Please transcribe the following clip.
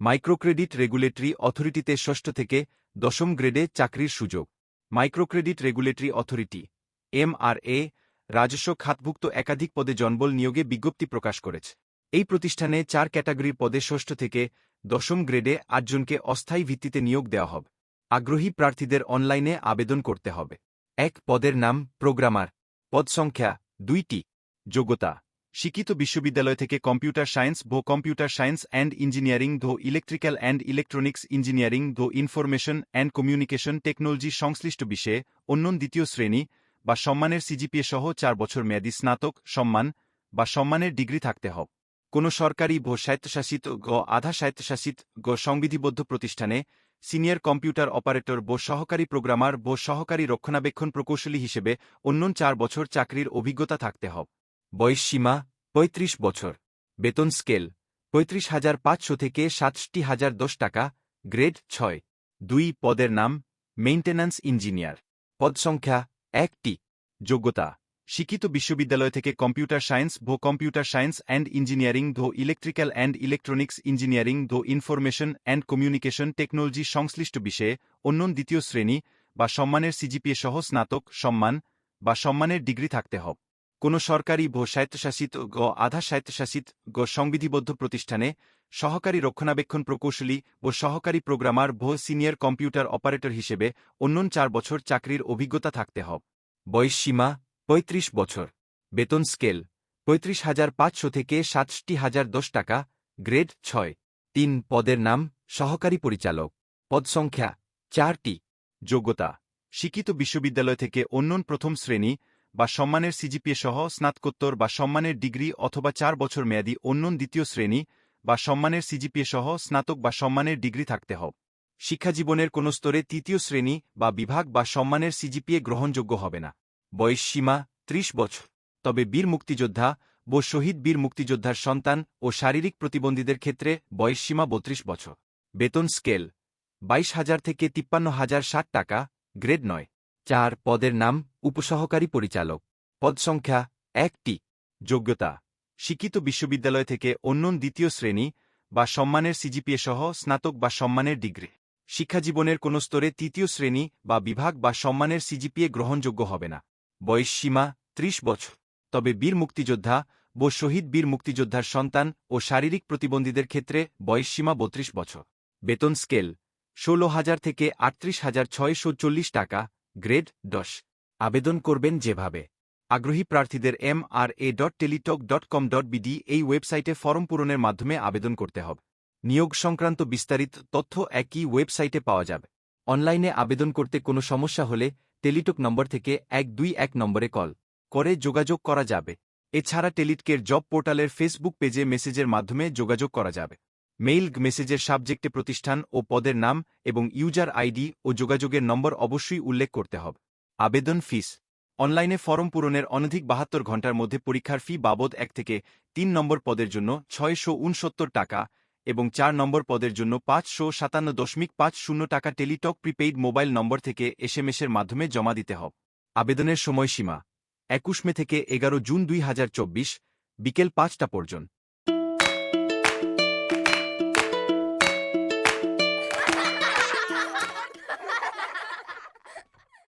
Microcredit regulatory অথরিটিতে ষষ্ঠ থেকে দশম গ্রেডে চাকরির সুযোগ। মাইক্রোক্রেডিট রেগুলেটরি অথরিটি, এমআরএ, রাজস্ব খাতভুক্ত একাধিক পদে জনবল নিয়োগে বিজ্ঞপ্তি প্রকাশ করেছে। এই প্রতিষ্ঠানে চার ক্যাটাগরির পদে ষষ্ঠ থেকে দশম গ্রেডে আটজনকে অস্থায়ী ভিত্তিতে নিয়োগ দেওয়া হবে। আগ্রহী প্রার্থীদের অনলাইনে আবেদন করতে হবে। এক পদের নাম প্রোগ্রামার। পদ সংখ্যা দুইটি। যোগ্যতা শিক্ষিত বিশ্ববিদ্যালয় থেকে কম্পিউটার সায়েন্স, ভো কম্পিউটার সায়েন্স অ্যান্ড ইঞ্জিনিয়ারিং, ধো ইলেকট্রিক্যাল অ্যান্ড ইলেকট্রনিক্স ইঞ্জিনিয়ারিং, ধো ইনফরমেশন অ্যান্ড কমিউনিকেশন টেকনোলজি সংশ্লিষ্ট বিষয়ে অন্য দ্বিতীয় শ্রেণি বা সম্মানের সিজিপিএ সহ চার বছর মেয়াদী স্নাতক, সম্মান বা সম্মানের ডিগ্রি থাকতে হবে। কোনো সরকারি ভো স্বায়ত্তশাসিত, গ আধা স্বায়ত্তশাসিত, গ সংবিধিবদ্ধ প্রতিষ্ঠানে সিনিয়র কম্পিউটার অপারেটর বো সহকারী প্রোগ্রামার বো সহকারী রক্ষণাবেক্ষণ প্রকৌশলী হিসেবে অন্য চার বছর চাকরির অভিজ্ঞতা থাকতে হবে। বয়স সীমা পঁয়ত্রিশ বছর। বেতন স্কেল পঁয়ত্রিশ হাজার পাঁচশো থেকে সাতষট্টি হাজার দশ টাকা, গ্রেড ছয়। দুই, পদের নাম মেইন্টেন্যান্স ইঞ্জিনিয়ার। পদ সংখ্যা একটি। যোগ্যতা, শিক্ষিত বিশ্ববিদ্যালয় থেকে কম্পিউটার সায়েন্স ভো কম্পিউটার সায়েন্স অ্যান্ড ইঞ্জিনিয়ারিং ধো ইলেকট্রিক্যাল অ্যান্ড ইলেকট্রনিক্স ইঞ্জিনিয়ারিং ধো ইনফরমেশন অ্যান্ড কমিউনিকেশন টেকনোলজি সংশ্লিষ্ট বিষয়ে অন্য দ্বিতীয় শ্রেণি বা সম্মানের সিজিপিএ সহ স্নাতক, সম্মান বা সম্মানের ডিগ্রি থাকতে হবে। কোনো সরকারি ভো স্বায়ত্তশাসিত গ আধা স্বায়ত্তশাসিত গ সংবিধিবদ্ধ প্রতিষ্ঠানে সহকারী রক্ষণাবেক্ষণ প্রকৌশলী ও সহকারী প্রোগ্রামার ভো সিনিয়র কম্পিউটার অপারেটর হিসেবে অন্য চার বছর চাকরির অভিজ্ঞতা থাকতে হবে। বয়স সীমা পঁয়ত্রিশ বছর। বেতন স্কেল পঁয়ত্রিশ হাজার পাঁচশো থেকে সাতষট্টি হাজার দশ টাকা। গ্রেড ছয়। তিন পদের নাম সহকারী পরিচালক। পদ সংখ্যা চারটি। যোগ্যতা। শিক্ষিত বিশ্ববিদ্যালয় থেকে অন্য প্রথম শ্রেণি বা সম্মানের সিজিপিএ সহ স্নাতকোত্তর বা সম্মানের ডিগ্রি অথবা চার বছর মেয়াদী অন্য দ্বিতীয় শ্রেণি বা সম্মানের সিজিপিএ সহ স্নাতক বা সম্মানের ডিগ্রি থাকতে হবে শিক্ষাজীবনের কোনো স্তরে তৃতীয় শ্রেণি বা বিভাগ বা সম্মানের সিজিপিএ গ্রহণযোগ্য হবে না। বয়স সীমা ত্রিশ বছর। তবে বীর মুক্তিযোদ্ধা ও শহীদ বীর মুক্তিযোদ্ধার সন্তান ও শারীরিক প্রতিবন্ধীদের ক্ষেত্রে বয়স সীমা বত্রিশ বছর। বেতন স্কেল বাইশ হাজার থেকে তিপ্পান্ন হাজার ষাট টাকা, গ্রেড নয়। চার, পদের নাম উপসহকারী পরিচালক। পদ সংখ্যা একটি। যোগ্যতা। শিক্ষিত বিশ্ববিদ্যালয় থেকে অন্য দ্বিতীয় শ্রেণি বা সম্মানের সিজিপিএ সহ স্নাতক বা সম্মানের ডিগ্রি। শিক্ষাজীবনের কোনো স্তরে তৃতীয় শ্রেণি বা বিভাগ বা সম্মানের সিজিপিএ গ্রহণযোগ্য হবে না। বয়স সীমা ত্রিশ বছর। তবে বীর মুক্তিযোদ্ধা ও শহীদ বীর মুক্তিযোদ্ধার সন্তান ও শারীরিক প্রতিবন্ধীদের ক্ষেত্রে বয়স সীমা বত্রিশ বছর। বেতন স্কেল ষোলো হাজার থেকে আটত্রিশ হাজার ছয়শো টাকা, গ্রেড দশ। আবেদন করবেন যেভাবে। আগ্রহী প্রার্থীদের M R A dot Teletalk dot com dot BD এই ওয়েবসাইটে ফর্ম পূরণের মাধ্যমে আবেদন করতে হবে। নিয়োগ সংক্রান্ত বিস্তারিত তথ্য একই ওয়েবসাইটে পাওয়া যাবে। অনলাইনে আবেদন করতে কোনো সমস্যা হলে টেলিটক নম্বর থেকে এক দুই এক নম্বরে কল করে যোগাযোগ করা যাবে। এছাড়া টেলিটকের জব পোর্টালের ফেসবুক পেজে মেসেজের মাধ্যমে যোগাযোগ করা যাবে। মেইল, মেসেজের সাবজেক্টে প্রতিষ্ঠান ও পদের নাম এবং ইউজার আইডি ও যোগাযোগের নম্বর অবশ্যই উল্লেখ করতে হবে। আবেদন ফিস। অনলাইনে ফরম পূরণের অনধিক বাহাত্তর ঘণ্টার মধ্যে পরীক্ষার ফি বাবদ এক থেকে তিন নম্বর পদের জন্য ছয়শো উনসত্তর টাকা এবং চার নম্বর পদের জন্য পাঁচশো সাতান্ন দশমিক পাঁচ শূন্য টাকা টেলিটক প্রিপেইড মোবাইল নম্বর থেকে এসএমএসের মাধ্যমে জমা দিতে হবে। আবেদনের সময়সীমা একুশ মে থেকে এগারো জুন দুই হাজার চব্বিশ, বিকেল পাঁচটা পর্যন্ত।